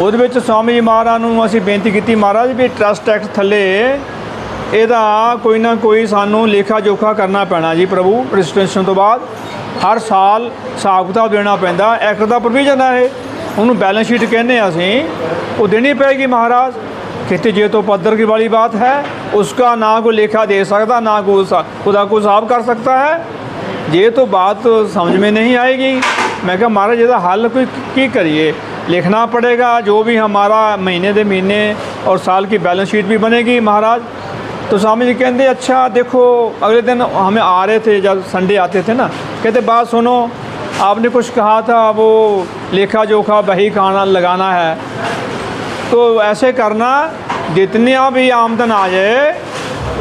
ਉਹਦੇ ਵਿੱਚ ਸਵਾਮੀ ਜੀ ਮਹਾਰਾਜ ਨੂੰ ਅਸੀਂ ਬੇਨਤੀ ਕੀਤੀ, ਮਹਾਰਾਜ ਵੀ ਟਰਸਟ ਐਕਟ ਥੱਲੇ ਇਹਦਾ ਕੋਈ ਨਾ ਕੋਈ ਸਾਨੂੰ ਲੇਖਾ ਜੋਖਾ ਕਰਨਾ ਪੈਣਾ ਜੀ ਪ੍ਰਭੂ ਰਜਿਸਟ੍ਰੇਸ਼ਨ ਤੋਂ ਬਾਅਦ। ਹਰ ਸਾਲ ਹਿਸਾਬ ਕਿਤਾਬ ਦੇਣਾ ਪੈਂਦਾ ਐਕਟ ਦਾ ਪ੍ਰੋਵੀਜ਼ਨ ਹੈ ਇਹ। ਉਹਨੂੰ ਬੈਲੈਂਸ ਸ਼ੀਟ ਕਹਿੰਦੇ ਆ ਅਸੀਂ। ਉਹ ਦੇਣੀ ਪੈਗੀ ਮਹਾਰਾਜ। ਕਿਤੇ ਜੇ ਤੋਂ ਪੱਧਰ ਕੀ ਵਾਲੀ ਬਾਤ ਹੈ, ਉਸਕਾ ਨਾ ਕੋ ਲੇਖਾ ਦੇ ਸਕਦਾ, ਨਾ ਕੋ ਉਹਦਾ ਕੋ ਹਿਸਾਬ ਕਰ ਸਕਦਾ ਹੈ। ਜੇ ਤੋਂ ਬਾਤ ਸਮਝ ਮੇ ਨਹੀਂ ਆਏਗੀ, ਮੈਂ ਕਿਹਾ ਮਹਾਰਾਜ ਇਹਦਾ ਹੱਲ ਕੋਈ ਕੀ ਕਰੀਏ? लिखना पड़ेगा जो भी हमारा महीने दे महीने और साल की बैलेंस शीट भी बनेगी महाराज तो स्वामी जी कहते अच्छा देखो अगले दिन हमें आ रहे थे जब संडे आते थे ना कहते बात सुनो आपने कुछ कहा था वो लेखा जोखा बही खाना लगाना है तो ऐसे करना जितनी भी आमदन आ जाए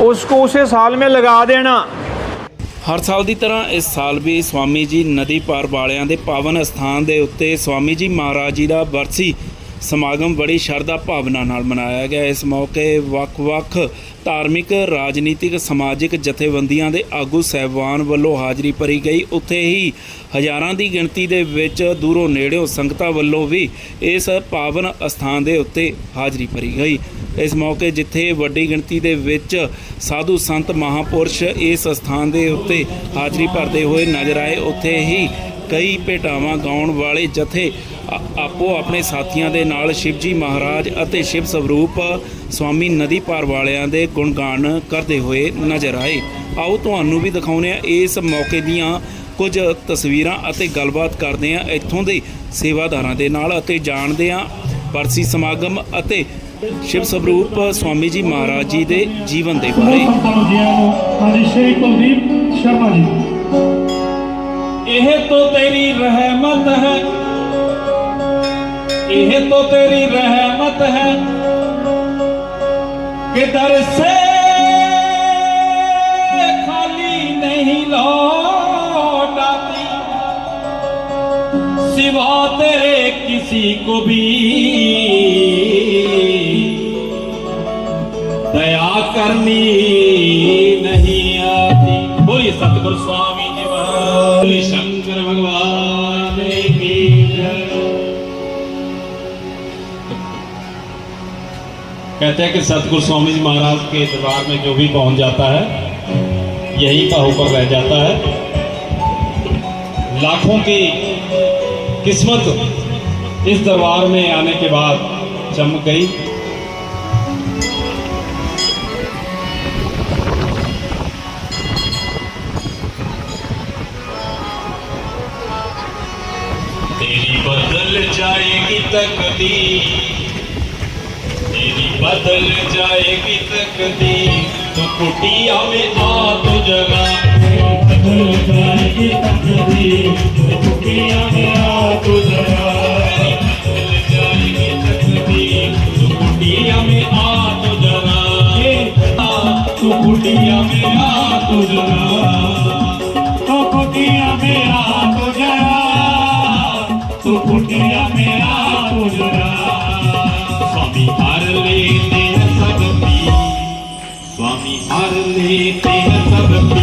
उसको उसे साल में लगा देना ਹਰ ਸਾਲ ਦੀ ਤਰ੍ਹਾਂ ਇਸ ਸਾਲ ਵੀ ਸਵਾਮੀ ਜੀ ਨਦੀ ਪਾਰ ਵਾਲਿਆਂ ਦੇ ਪਾਵਨ ਅਸਥਾਨ ਦੇ ਉੱਤੇ ਸਵਾਮੀ ਜੀ ਮਹਾਰਾਜ ਜੀ ਦਾ ਬਰਸੀ ਸਮਾਗਮ ਬੜੀ ਸ਼ਰਧਾ ਭਾਵਨਾ ਨਾਲ ਮਨਾਇਆ ਗਿਆ। ਇਸ ਮੌਕੇ ਵੱਖ-ਵੱਖ ਧਾਰਮਿਕ, ਰਾਜਨੀਤਿਕ, ਸਮਾਜਿਕ ਜਥੇਬੰਦੀਆਂ ਦੇ ਆਗੂ ਸਹਿਬਾਨ ਵੱਲੋਂ ਹਾਜ਼ਰੀ ਭਰੀ ਗਈ। ਉੱਥੇ ਹੀ ਹਜ਼ਾਰਾਂ ਦੀ ਗਿਣਤੀ ਦੇ ਵਿੱਚ ਦੂਰੋਂ ਨੇੜਿਓਂ ਸੰਗਤਾਂ ਵੱਲੋਂ ਵੀ ਇਸ ਪਾਵਨ ਅਸਥਾਨ ਦੇ ਉੱਤੇ ਹਾਜ਼ਰੀ ਭਰੀ ਗਈ। ਇਸ ਮੌਕੇ ਜਿੱਥੇ ਵੱਡੀ ਗਿਣਤੀ ਦੇ ਵਿੱਚ ਸਾਧੂ ਸੰਤ ਮਹਾਪੁਰਸ਼ ਇਸ ਸਥਾਨ ਦੇ ਉੱਤੇ ਹਾਜ਼ਰੀ ਭਰਦੇ ਹੋਏ ਨਜ਼ਰ ਆਏ, ਉੱਥੇ ਹੀ ਕਈ ਭੇਟਾਵਾਂ ਗਾਉਣ ਵਾਲੇ ਜਥੇ ਆਪੋ ਆਪਣੇ ਸਾਥੀਆਂ ਦੇ ਨਾਲ ਸ਼ਿਵ ਜੀ ਮਹਾਰਾਜ ਅਤੇ ਸ਼ਿਵ ਸਵਰੂਪ ਸਵਾਮੀ ਨਦੀ ਪਾਰ ਵਾਲਿਆਂ ਦੇ ਗੁਣਗਾਨ ਕਰਦੇ ਹੋਏ ਨਜ਼ਰ ਆਏ। ਆਓ ਤੁਹਾਨੂੰ ਵੀ ਦਿਖਾਉਂਦੇ ਆ ਇਸ ਮੌਕੇ ਦੀਆਂ ਕੁਝ ਤਸਵੀਰਾਂ ਅਤੇ ਗੱਲਬਾਤ ਕਰਦੇ ਆ ਇੱਥੋਂ ਦੇ ਸੇਵਾਦਾਰਾਂ ਦੇ ਨਾਲ ਅਤੇ ਜਾਣਦੇ ਆ ਪਰਸੀ ਸਮਾਗਮ ਅਤੇ ਸ਼ਿਵ ਸਵਰੂਪ ਸਵਾਮੀ ਜੀ ਮਹਾਰਾਜ ਜੀ ਦੇ ਜੀਵਨ ਦੇ ਬਾਰੇ। ਇਹ ਤੋਂ ਤੇਰੀ ਰਹਿਮਤ ਹੈ। यह तो तेरी रहमत है। कि दर से खाली नहीं लौटाती? सिवा तेरे किसी को भी। दया करनी कहते हैं कि सतगुरु स्वामी जी महाराज के दरबार में जो भी पहुँच जाता है, यही का होकर रह जाता है। लाखों की किस्मत इस दरबार में आने के बाद चमक गई। तेरी बदल जाएगी तकदीर। बदल जाएगी तकदीर। तो कुटिया में आ तो जगा। बदल जाएगी तकदीर। कुटिया में आ तो जरा बदल जाएगी तकदीर। तो कुटिया में आ तो जगा। तो कुटिया में आ तो जगा। तो कुटिया में आ तो जरा तो कुटिया में आ तो जरा स्वामी हर लेते हैं सब पी स्वामी हर लेते हैं सब पी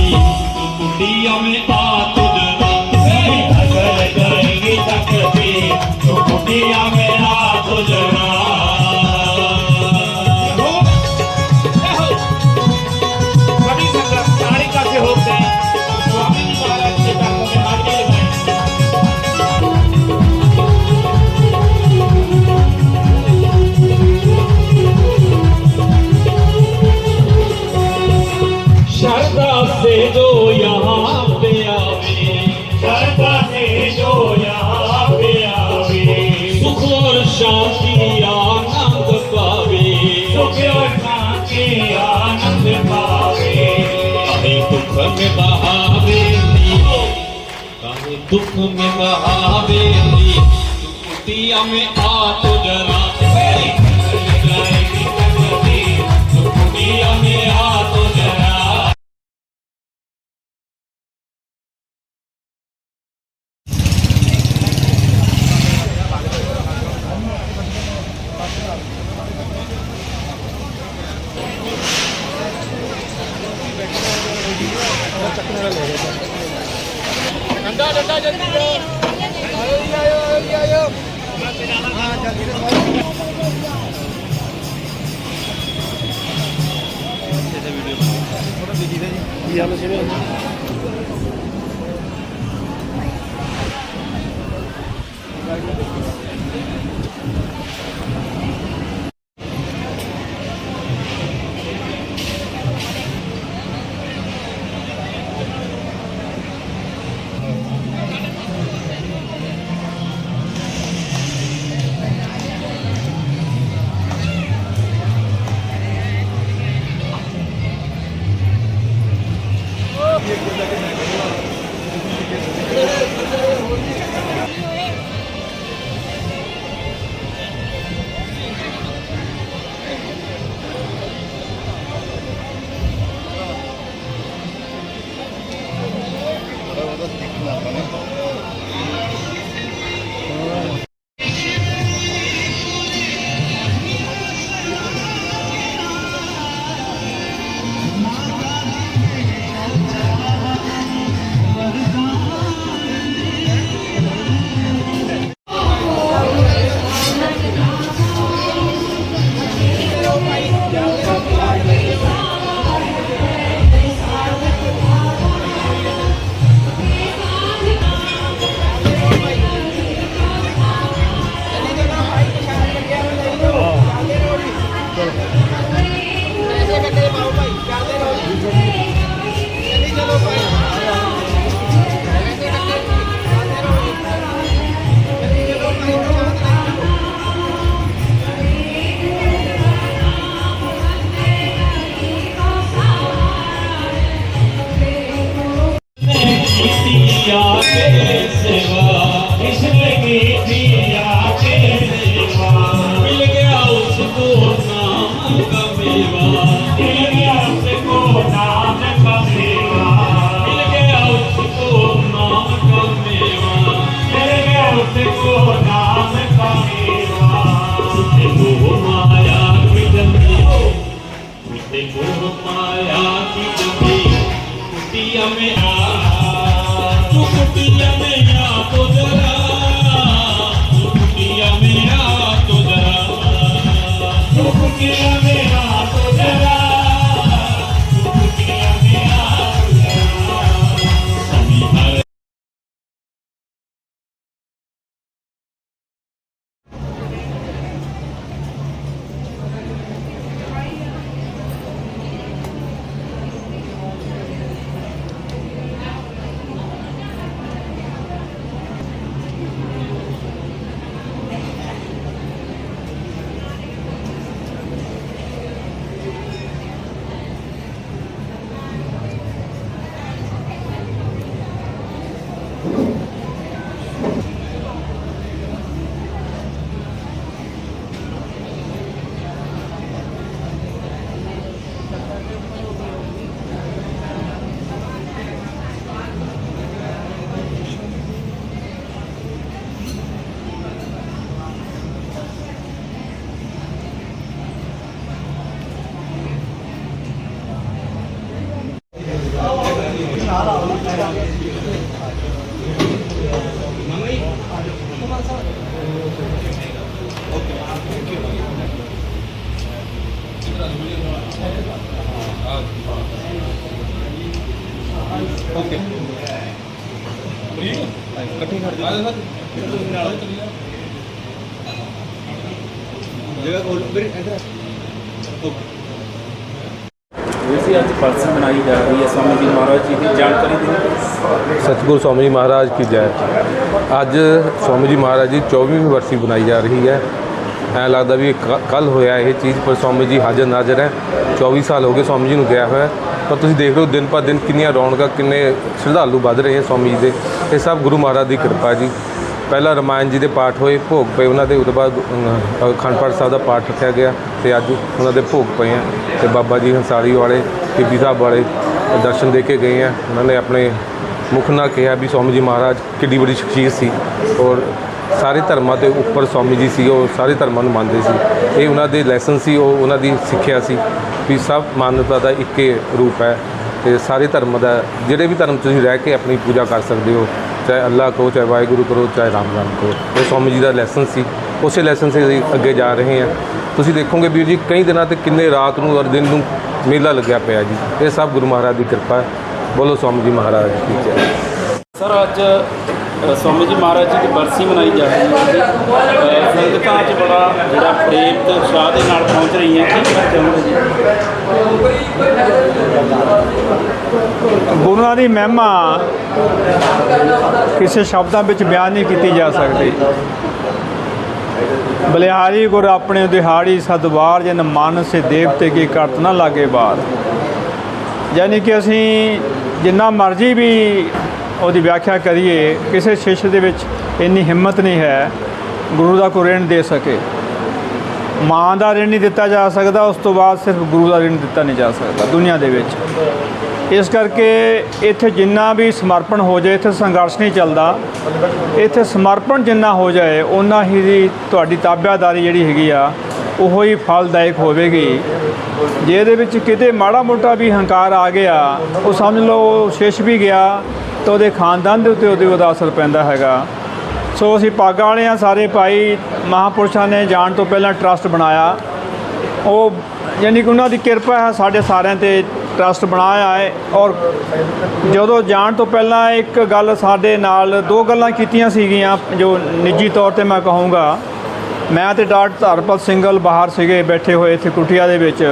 दुख में बहावे कुटिया में आ तो जरा ਵੀਰ ਅੱਜ ਪਰਸਨ ਬਣਾਈ ਜਾ ਰਹੀ ਹੈ ਸਵਾਮੀ ਜੀ ਮਹਾਰਾਜ ਜੀ ਦੀ ਜਾਣਕਾਰੀ ਦਿਓ ਸਤਿਗੁਰੂ ਸਵਾਮੀ ਜੀ ਮਹਾਰਾਜ ਕੀ ਜੈ। ਅੱਜ ਸਵਾਮੀ ਜੀ ਮਹਾਰਾਜ ਦੀ 24ਵੀਂ ਵਰਸੀ ਬਣਾਈ ਜਾ ਰਹੀ ਹੈ। ਐਂ ਲੱਗਦਾ ਵੀ ਕੱਲ ਹੋਇਆ ਇਹ ਚੀਜ਼ ਪਰ ਸਵਾਮੀ ਜੀ ਹਾਜ਼ਰ ਨਾਜ਼ਰ ਹੈ। 24 ਸਾਲ ਹੋ ਗਏ ਸਵਾਮੀ ਜੀ ਨੂੰ ਗਿਆ ਹੋਇਆ। ਪਰ ਤੁਸੀਂ ਦੇਖ ਰਹੇ ਹੋ ਦਿਨ ਪਰ ਦਿਨ ਕਿੰਨੀਆਂ ਰੌਣਕਾਂ ਕਿੰਨੇ ਸ਼ਰਧਾਲੂ ਵੱਧ ਰਹੇ ਹੈ ਸਵਾਮੀ ਜੀ ਦੇ। ਇਹ ਸਭ ਗੁਰੂ ਮਹਾਰਾਜ ਦੀ ਕਿਰਪਾ ਜੀ। ਪਹਿਲਾਂ ਰਮਾਇਣ ਜੀ ਦੇ ਪਾਠ ਹੋਏ ਭੋਗ ਪਏ ਉਹਨਾਂ ਦੇ ਉਦੋਂ ਬਾਅਦ ਅ, ਅਖੰਡ ਪਾਠ ਸਾਹਿਬ ਦਾ ਪਾਠ ਰੱਖਿਆ ਗਿਆ ਤੇ ਅੱਜ ਉਹਨਾਂ ਦੇ ਭੋਗ ਪਏ ਆ। ਤੇ ਬਾਬਾ ਜੀ ਹੰਸਾਰੀ ਵਾਲੇ ਬੀਬੀ ਸਾਹਿਬ ਵਾਲੇ ਦਰਸ਼ਨ ਦੇ ਕੇ ਗਏ ਆ। ਉਹਨਾਂ ਨੇ ਆਪਣੇ ਮੁਖ ਨਾਲ ਕਿਹਾ ਵੀ ਸਵਾਮੀ ਜੀ ਮਹਾਰਾਜ ਕਿੱਡੀ ਬੜੀ ਸ਼ਖਸੀਅਤ ਸੀ। ਔਰ ਸਾਰੇ ਧਰਮਾਂ ਦੇ ਉੱਪਰ ਸਵਾਮੀ ਜੀ ਸੀ, ਉਹ ਸਾਰੇ ਧਰਮਾਂ ਨੂੰ ਮੰਨਦੇ ਸੀ। ਇਹ ਉਹਨਾਂ ਦੇ ਲੈਸਨ ਸੀ, ਉਹ ਉਹਨਾਂ ਦੀ ਸਿੱਖਿਆ ਸੀ ਵੀ ਸਭ ਮਾਨਵਤਾ ਦਾ ਇੱਕੇ ਰੂਪ ਹੈ ਤੇ ਸਾਰੇ ਧਰਮ ਦਾ, ਜਿਹੜੇ ਵੀ ਧਰਮ ਤੁਸੀਂ ਰਹਿ ਕੇ ਆਪਣੀ ਪੂਜਾ ਕਰ ਸਕਦੇ ਹੋ, ਚਾਹੇ ਅੱਲਾਹ ਕਹੋ, ਚਾਹੇ ਵਾਹਿਗੁਰੂ ਕਰੋ, ਚਾਹੇ ਰਾਮ ਰਾਮ ਕਰੋ ਇਹ ਸਵਾਮੀ ਜੀ ਦਾ ਲੈਸਨ ਸੀ। ਉਸੇ ਲੈਸਨ ਸੇ ਅਸੀਂ ਅੱਗੇ ਜਾ ਰਹੇ ਹਾਂ। ਤੁਸੀਂ ਦੇਖੋਗੇ ਵੀਰ ਜੀ, ਕਈ ਦਿਨਾਂ ਤੇ ਕਿੰਨੇ ਰਾਤ ਨੂੰ ਔਰ ਦਿਨ ਨੂੰ ਮੇਲਾ ਲੱਗਿਆ ਪਿਆ ਜੀ। ਇਹ ਸਭ ਗੁਰੂ ਮਹਾਰਾਜ ਦੀ ਕਿਰਪਾ ਹੈ। ਬੋਲੋ ਸਵਾਮੀ ਜੀ ਮਹਾਰਾਜ ਕੀ ਜੈ। ਸਰ, ਅੱਜ ਸਵਾਮੀ ਜੀ ਮਹਾਰਾਜ ਜੀ ਦੀ ਬਰਸੀ ਮਨਾਈ ਜਾ ਰਹੀ ਹੈ। ਸੰਗਤਾਂ 'ਚ ਬੜਾ ਜਿਹੜਾ ਪ੍ਰੇਮ ਤੇ ਉਤਸ਼ਾਹ ਦੇ ਨਾਲ ਪਹੁੰਚ ਰਹੀਆਂ ਕੀ ਕਹਿਣਾ ਚਾਹੁੰਦੇ ਜੀ ਗੁਰੂਆਂ ਦੀ ਮਹਿਮਾ ਕਿਸੇ ਸ਼ਬਦਾਂ ਵਿੱਚ ਬਿਆਨ ਨਹੀਂ ਕੀਤੀ ਜਾ ਸਕਦੀ। ਬਲਿਹਾਰੀ ਗੁਰ ਆਪਣੇ ਦਿਹਾੜੀ ਸਦਵਾਰ, ਜਨ ਮਨ ਸੇ ਦੇਵਤੇ ਕੀ ਕਰਤ ਨਾ ਲਾਗੇ ਬਾਰ। ਯਾਨੀ ਕਿ ਅਸੀਂ ਜਿੰਨਾ ਮਰਜ਼ੀ ਵੀ ਉਹਦੀ ਵਿਆਖਿਆ ਕਰੀਏ, ਕਿਸੇ ਸ਼ਿਸ਼ ਦੇ ਵਿੱਚ ਇੰਨੀ ਹਿੰਮਤ ਨਹੀਂ ਹੈ, ਗੁਰੂ ਦਾ ਕੋਈ ਰਿਣ ਦੇ ਸਕੇ। ਮਾਂ ਦਾ ਰਿਣ ਨਹੀਂ ਦਿੱਤਾ ਜਾ ਸਕਦਾ, ਉਸ ਤੋਂ ਬਾਅਦ ਸਿਰਫ ਗੁਰੂ ਦਾ ਰਿਣ ਦਿੱਤਾ ਨਹੀਂ ਜਾ ਸਕਦਾ ਦੁਨੀਆ ਦੇ ਵਿੱਚ। ਇਸ ਕਰਕੇ ਇੱਥੇ ਜਿੰਨਾ ਵੀ ਸਮਰਪਣ ਹੋ ਜਾਏ, ਇੱਥੇ ਸੰਘਰਸ਼ ਨਹੀਂ ਚੱਲਦਾ। ਇੱਥੇ ਸਮਰਪਣ ਜਿੰਨਾ ਹੋ ਜਾਏ ਉਨਾ ਹੀ ਦੀ ਤੁਹਾਡੀ ਤਾਬਿਆਦਾਰੀ ਜਿਹੜੀ ਹੈਗੀ ਆ, ਉਹ ਹੀ ਫਲਦਾਇਕ ਹੋਵੇਗੀ। ਜੇ ਇਹਦੇ ਵਿੱਚ ਕਿਤੇ ਮਾੜਾ ਮੋਟਾ ਵੀ ਹੰਕਾਰ ਆ ਗਿਆ, ਉਹ ਸਮਝ ਲਓ ਸ਼ਿਸ਼ ਵੀ ਗਿਆ ਤਾਂ ਉਹਦੇ ਖਾਨਦਾਨ ਦੇ ਉੱਤੇ ਉਹਦੇ ਉਹਦਾ ਅਸਰ ਪੈਂਦਾ ਹੈਗਾ। ਸੋ ਅਸੀਂ ਪਾਗਾਂ ਵਾਲੇ ਆ ਸਾਰੇ ਭਾਈ, ਮਹਾਪੁਰਸ਼ਾਂ ਨੇ ਜਾਣ ਤੋਂ ਪਹਿਲਾਂ ਟਰਸਟ ਬਣਾਇਆ। ਉਹ ਯਾਨੀ ਕਿ ਉਹਨਾਂ ਦੀ ਕਿਰਪਾ ਹੈ ਸਾਡੇ ਸਾਰਿਆਂ ਤੇ ਟਰਸਟ ਬਣਾਇਆ ਹੈ ਔਰ ਜਦੋਂ ਜਾਣ ਤੋਂ ਪਹਿਲਾਂ ਇੱਕ ਗੱਲ ਸਾਡੇ ਨਾਲ ਦੋ ਗੱਲਾਂ ਕੀਤੀਆਂ ਸੀਗੀਆਂ ਜੋ ਨਿੱਜੀ ਤੌਰ ਤੇ ਮੈਂ ਕਹੂੰਗਾ। ਮੈਂ ਤੇ ਡਾਕਟਰ ਧਰਪਾਲ ਸਿੰਘਲ ਬਾਹਰ ਸੀਗੇ, ਬੈਠੇ ਹੋਏ ਇੱਥੇ ਕੁਟੀਆ ਦੇ ਵਿੱਚ।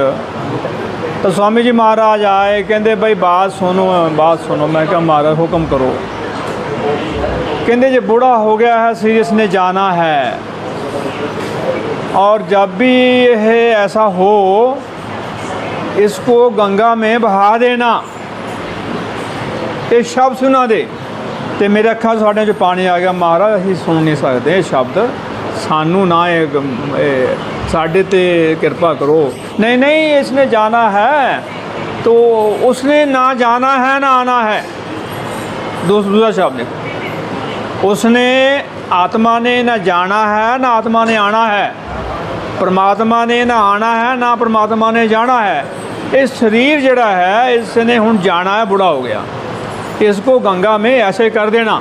ਤਾਂ ਸਵਾਮੀ ਜੀ ਮਹਾਰਾਜ ਆਏ ਕਹਿੰਦੇ ਬਈ ਬਾਤ ਸੁਣੋ ਬਾਤ ਸੁਣੋ ਮੈਂ ਕਿਹਾ ਮਹਾਰਾਜ ਹੁਕਮ ਕਰੋ कहते जो बूढ़ा हो गया है सीरियस ने जाना है और जब भी यह ऐसा हो इसको गंगा में बहा देना ਇਹ ਸ਼ਬਦ ਸੁਣਾ ਦੇ ਤੇ ਮੇਰੇ ਅੱਖਾਂ 'ਚ ਸਾਡੇ 'ਚ ਪਾਣੀ ਆ ਗਿਆ ਮਹਾਰਾਜ ਅਸੀਂ ਸੁਣ ਨਹੀਂ ਸਕਦੇ ਇਹ ਸ਼ਬਦ ਸਾਨੂੰ ਨਾ ਇਹ ਗ- ਇਹ ਸਾਡੇ ਤੇ ਕਿਰਪਾ ਕਰੋ ਨਹੀਂ ਨਹੀਂ ਇਸਨੇ ਜਾਣਾ ਹੈ तो उसने ना जाना है ना आना है दूसरा शब्द देखो उसने आत्मा ने ना जाना है ना आत्मा ने आना है परमात्मा ने ना आना है ना परमात्मा ने जाना है ਇਹ ਸਰੀਰ ਜਿਹੜਾ ਹੈ ਇਸਨੇ ਹੁਣ ਜਾਣਾ ਹੈ ਬੁੜਾ ਹੋ ਗਿਆ इसको गंगा में ऐसे कर देना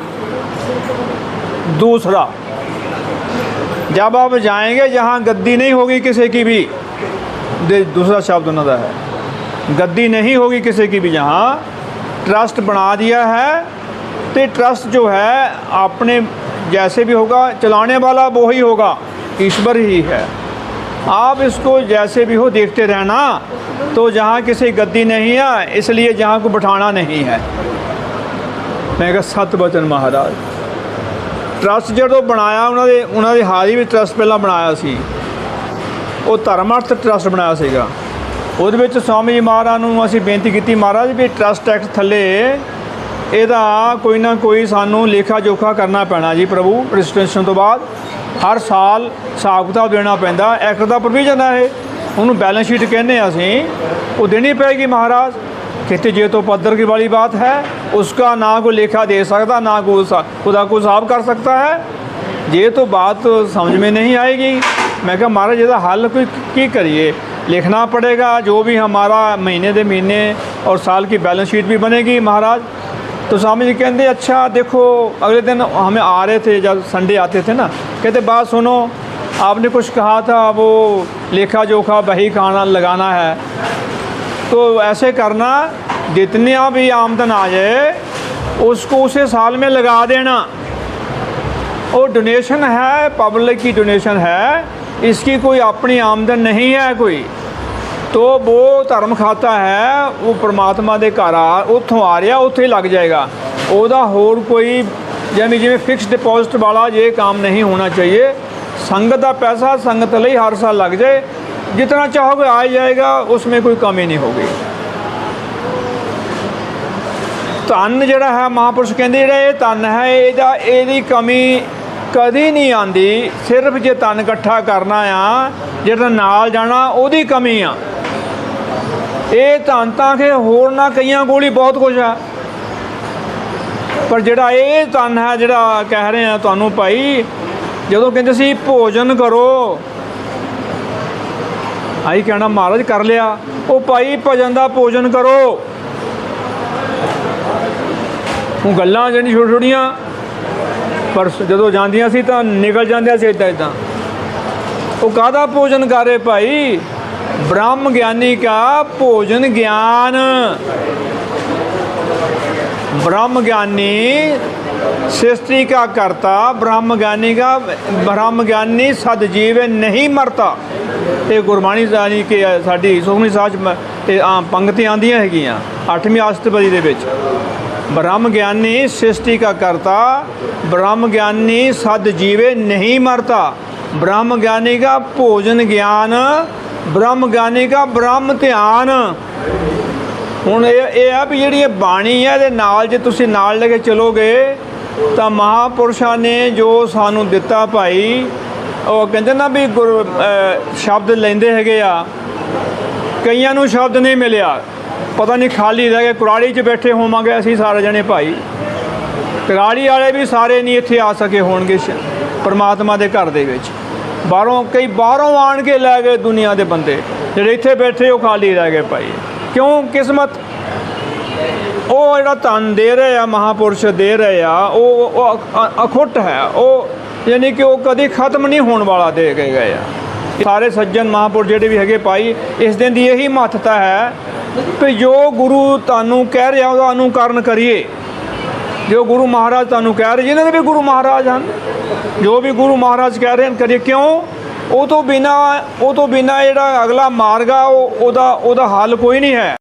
दूसरा जब आप जाएँगे, जहाँ गद्दी नहीं होगी किसी की भी दूसरा शब्द उन्होंने है। गद्दी नहीं होगी किसी की भी, जहाँ ट्रस्ट बना दिया है तो ट्रस्ट जो है अपने जैसे भी होगा, चलाने वाला वो ही होगा, ईश्वर ही है। आप इसको जैसे भी हो, देखते रहना तो जहाँ किसी गद्दी नहीं है, इसलिए जहाँ को बैठाना नहीं है। मैं कहा सत वचन महाराज ਟਰਸਟ ਜਦੋਂ ਬਣਾਇਆ ਉਹਨਾਂ ਦੇ ਉਹਨਾਂ ਦੇ ਹਾਲ ਹੀ ਵਿੱਚ ਟਰਸਟ ਪਹਿਲਾਂ ਬਣਾਇਆ ਸੀ। ਉਹ ਧਰਮ ਅਰਥ ਟਰਸਟ ਬਣਾਇਆ ਸੀਗਾ। ਉਹਦੇ ਵਿੱਚ ਸਵਾਮੀ ਜੀ ਮਹਾਰਾਜ ਨੂੰ ਅਸੀਂ ਬੇਨਤੀ ਕੀਤੀ, ਮਹਾਰਾਜ ਵੀ ਟਰਸਟ ਐਕਟ ਥੱਲੇ ਇਹਦਾ ਕੋਈ ਨਾ ਕੋਈ ਸਾਨੂੰ ਲੇਖਾ ਜੋਖਾ ਕਰਨਾ ਪੈਣਾ ਜੀ ਪ੍ਰਭੂ ਰਜਿਸਟ੍ਰੇਸ਼ਨ ਤੋਂ ਬਾਅਦ। ਹਰ ਸਾਲ ਹਿਸਾਬ ਕਿਤਾਬ ਦੇਣਾ ਪੈਂਦਾ ਐਕਟ ਦਾ ਪ੍ਰੋਵੀਜ਼ਨ ਹੈ ਇਹ। ਉਹਨੂੰ ਬੈਲੈਂਸ ਸ਼ੀਟ ਕਹਿੰਦੇ ਹਾਂ ਅਸੀਂ। ਉਹ ਦੇਣੀ ਪਏਗੀ ਮਹਾਰਾਜ। कहते ये तो पत्थर की बड़ी बात है उसका ना को लेखा दे सकता ना को खुदा को साफ कर सकता है ये तो बात समझ में नहीं आएगी मैं कहा महाराज ये हल कोई की करिए लिखना पड़ेगा जो भी हमारा महीने दे महीने और साल की बैलेंस शीट भी बनेगी महाराज तो स्वामी जी कहते अच्छा देखो अगले दिन हमें आ रहे थे जब संडे आते थे ना कहते बात सुनो आपने कुछ कहा था वो लेखा जोखा बही खाना लगाना है तो ऐसे करना जितना भी आमदन आ जाए उसको उसे साल में लगा देना और डोनेशन है पब्लिक की डोनेशन है इसकी कोई अपनी आमदन नहीं है कोई तो वो ਧਰਮ ਖਾਤਾ ਹੈ ਉਹ ਪ੍ਰਮਾਤਮਾ ਦੇ ਘਰ ਆ ਉੱਥੋਂ ਆ ਰਿਹਾ ਉੱਥੇ ਹੀ ਲੱਗ ਜਾਏਗਾ ਉਹਦਾ ਹੋਰ ਕੋਈ ਜਿਵੇਂ ਜਿਵੇਂ ਫਿਕਸ ਡਿਪੋਜ਼ਿਟ ਵਾਲਾ ਇਹ ਕੰਮ ਨਹੀਂ ਹੋਣਾ ਚਾਹੀਏ ਸੰਗਤ ਦਾ ਪੈਸਾ ਸੰਗਤ ਲਈ ਹਰ ਸਾਲ ਲੱਗ ਜਾਏ जितना चाहोगे आ ही जाएगा उसमें कोई कमी नहीं होगी ਧਨ ਜਿਹੜਾ ਹੈ ਮਹਾਪੁਰਸ਼ ਕਹਿੰਦੇ ਜਿਹੜਾ ਇਹ ਧਨ ਹੈ ਇਹਦਾ ਇਹਦੀ ਕਮੀ ਕਦੀ ਨਹੀਂ ਆਂਦੀ ਸਿਰਫ ਜੇ ਧਨ ਇਕੱਠਾ ਕਰਨਾ ਆ ਜਿਹੜਾ ਨਾਲ ਜਾਣਾ ਉਹਦੀ ਕਮੀ ਆ ਇਹ ਧਨ ਤਾਂ ਕਿ ਹੋਰ ਨਾ ਕਈਆਂ ਕੋਲ ਹੀ ਬਹੁਤ ਕੁਝ ਆ ਪਰ ਜਿਹੜਾ ਇਹ ਧਨ ਹੈ ਜਿਹੜਾ ਕਹਿ ਰਹੇ ਆ ਤੁਹਾਨੂੰ ਭਾਈ ਜਦੋਂ ਕਹਿੰਦੇ ਸੀ ਭੋਜਨ ਕਰੋ ਆਈ ਕਹਿਣਾ ਮਹਾਰਾਜ ਕਰ ਲਿਆ ਉਹ ਭਾਈ ਭਜਨ ਦਾ ਭੋਜਨ ਕਰੋ ਉਹ ਗੱਲਾਂ ਜਿਹੜੀ ਛੋਟੀ ਛੋਟੀਆਂ ਪਰ ਜਦੋਂ ਜਾਂਦੀਆਂ ਸੀ ਤਾਂ ਨਿਕਲ ਜਾਂਦੀਆਂ ਸੀ ਇਦਾਂ ਇਦਾਂ ਉਹ ਕਾਹਦਾ ਭੋਜਨ ਕਰੇ ਭਾਈ ਬ੍ਰਹਮ ਗਿਆਨੀ ਕਾ ਭੋਜਨ ਗਿਆਨ ब्रह्म ज्ञानी सृष्टि का करता ब्रह्म ज्ञानी का ब्रह्म ज्ञानी सदजीव नहीं मरता ਇਹ ਗੁਰਬਾਣੀ ਜਾਨੀ ਕਿ ਸਾਡੀ ਸੁਖਮਨੀ ਸਾਹਿਬ 'ਚ ਇਹ ਆਮ ਪੰਕਤੀਆਂ ਆਂਦੀਆਂ ਹੈਗੀਆਂ 8ਵੀਂ ਅਸ਼ਟਪਦੀ ਦੇ ਵਿੱਚ। ਬ੍ਰਹਮ ਗਿਆਨੀ ਸ੍ਰਿਸ਼ਟੀ ਕਾ ਕਰਤਾ, ਬ੍ਰਹਮ ਗਿਆਨੀ ਸਦ ਜੀਵੇ ਨਹੀਂ ਮਰਤਾ। ਬ੍ਰਹਮ ਗਿਆਨੀ का ਭੋਜਨ ਗਿਆਨ, ਬ੍ਰਹਮ ਗਿਆਨੀ का ਬ੍ਰਹਮ ਧਿਆਨ। ਹੁਣ ਇਹ ਇਹ ਆ ਵੀ ਜਿਹੜੀ ਇਹ ਬਾਣੀ ਹੈ ਇਹਦੇ ਨਾਲ ਜੇ ਤੁਸੀਂ ਨਾਲ ਲੈ ਕੇ ਚਲੋਗੇ, ਤਾਂ ਮਹਾਪੁਰਸ਼ਾਂ ਨੇ ਜੋ ਸਾਨੂੰ ਦਿੱਤਾ ਭਾਈ ਉਹ ਕਹਿੰਦੇ ਨਾ ਵੀ ਗੁਰ ਸ਼ਬਦ ਲੈਂਦੇ ਹੈਗੇ ਆ। ਕਈਆਂ ਨੂੰ ਸ਼ਬਦ ਨਹੀਂ ਮਿਲਿਆ। ਪਤਾ ਨਹੀਂ ਖਾਲੀ ਰਹਿ ਗਏ ਕੁਰਾੜੀ 'ਚ ਬੈਠੇ ਹੋਵਾਂਗੇ ਅਸੀਂ ਸਾਰੇ ਜਣੇ ਭਾਈ। ਕੁਰਾੜੀ ਵਾਲੇ ਵੀ ਸਾਰੇ ਨਹੀਂ ਇੱਥੇ ਆ ਸਕੇ ਹੋਣਗੇ ਪਰਮਾਤਮਾ ਦੇ ਘਰ ਦੇ ਵਿੱਚ। ਬਾਹਰੋਂ ਕਈ ਬਾਹਰੋਂ ਆਣ ਕੇ ਲੈ ਗਏ ਦੁਨੀਆ ਦੇ ਬੰਦੇ। ਜਿਹੜੇ ਇੱਥੇ ਬੈਠੇ ਉਹ ਖਾਲੀ ਰਹਿ ਗਏ ਭਾਈ। ਕਿਉਂ? ਕਿਸਮਤ। ਉਹ ਜਿਹੜਾ ਧਨ ਦੇ ਰਹੇ ਆ, ਮਹਾਪੁਰਸ਼ ਦੇ ਰਹੇ ਆ, ਉਹ ਅਖੁੱਟ ਹੈ। ਉਹ ਯਾਨੀ ਕਿ ਉਹ ਕਦੀ ਖਤਮ ਨਹੀਂ ਹੋਣ ਵਾਲਾ ਦੇ ਕੇ ਗਏ ਆ। ਸਾਰੇ ਸੱਜਣ ਮਹਾਪੁਰਸ਼ ਜਿਹੜੇ ਵੀ ਹੈਗੇ ਭਾਈ, ਇਸ ਦਿਨ ਦੀ ਇਹੀ ਮਹੱਤਤਾ ਹੈ ਕਿ ਜੋ ਗੁਰੂ ਤੁਹਾਨੂੰ ਕਹਿ ਰਿਹਾ, ਉਹਦਾ ਅਨੁਕਰਨ ਕਰੀਏ। ਜੋ ਗੁਰੂ ਮਹਾਰਾਜ ਤੁਹਾਨੂੰ ਕਹਿ ਰਹੇ, ਜਿਨ੍ਹਾਂ ਦੇ ਵੀ ਗੁਰੂ ਮਹਾਰਾਜ ਹਨ, ਜੋ ਵੀ ਗੁਰੂ ਮਹਾਰਾਜ ਕਹਿ ਰਹੇ ਹਨ, ਕਰੀਏ। ਕਿਉਂ? ਉਹ ਤੋਂ ਬਿਨਾ, ਉਹ ਤੋਂ ਬਿਨਾ ਜਿਹੜਾ ਅਗਲਾ ਮਾਰਗ ਆ, ਉਹ ਉਹਦਾ ਉਹਦਾ ਹੱਲ ਕੋਈ ਨਹੀਂ ਹੈ।